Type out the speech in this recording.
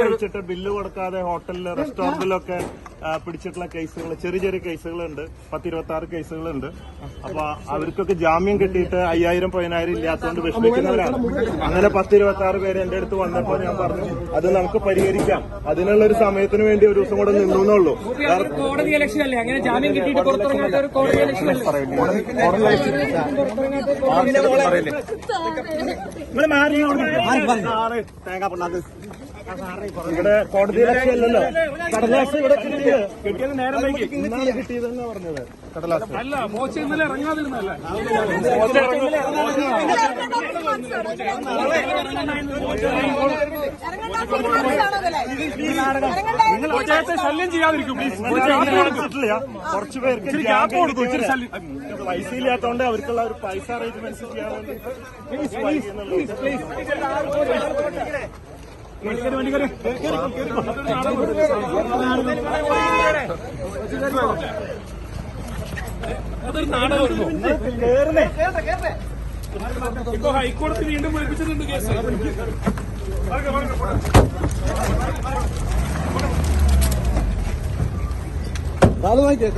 കഴിച്ചിട്ട് ബില്ല് കൊടുക്കാതെ ഹോട്ടലിൽ റെസ്റ്റോറന്റിലൊക്കെ പിടിച്ചിട്ടുള്ള കേസുകൾ ചെറിയ ചെറിയ കേസുകളുണ്ട്. പത്തിരുപത്തി ആറ് കേസുകളുണ്ട്. അപ്പൊ അവർക്കൊക്കെ ജാമ്യം കിട്ടിയിട്ട് അയ്യായിരം പതിനായിരം ഇല്ലാത്തതുകൊണ്ട് വിഷമിക്കുന്നവരാണ്. അങ്ങനെ പത്തിരുപത്തി ആറ് പേര് എന്റെ അടുത്ത് വന്നപ്പോൾ ഞാൻ പറഞ്ഞു അത് നമുക്ക് പരിഹരിക്കാം. അതിനുള്ള ഒരു സമയത്തിന് വേണ്ടി ഒരു ദിവസം കൂടെ നിന്നു എന്നുള്ളൂ. കോടതി ഇലക്ഷൻ അല്ലേ? അങ്ങനെ ജാമ്യം കിട്ടിയിട്ട് പുറത്തിറങ്ങാത്ത ഒരു കോടതി ഇലക്ഷൻ അല്ലേ? നിങ്ങൾ മാറി ਬੰਦ। ਬੰਦ ਟੈਂਗਾ ਪਨਾ ਦੇ। ഇവിടെ കോടതിയിലൊക്കെ അല്ലല്ലോ. കടലാസ് ഇവിടെ കിട്ടിയത്. നേരം കിട്ടിയതെന്നാ പറഞ്ഞത്. കടലാസ്. അല്ല മോശം ഇന്നലെ ഇറങ്ങാതിരുന്നല്ലേ ശല്യം ചെയ്യാതിരിക്കും കുറച്ച് പേർക്ക് ഗ്യാപ്പ് കൊടുക്കും ഇച്ചിരി ശല്യം. പൈസ ഇല്ലാത്തതുകൊണ്ട് അവർക്കുള്ള ഒരു പൈസ അറേഞ്ച്മെന്റ്സ് ചെയ്യാൻ വേണ്ടി. അതൊരു നാടകമായിരുന്നു ഇപ്പൊ ഹൈക്കോടതി വീണ്ടും വിളിപ്പിച്ചിട്ടുണ്ട് കേസ്. കാൽ നോക്കിയേ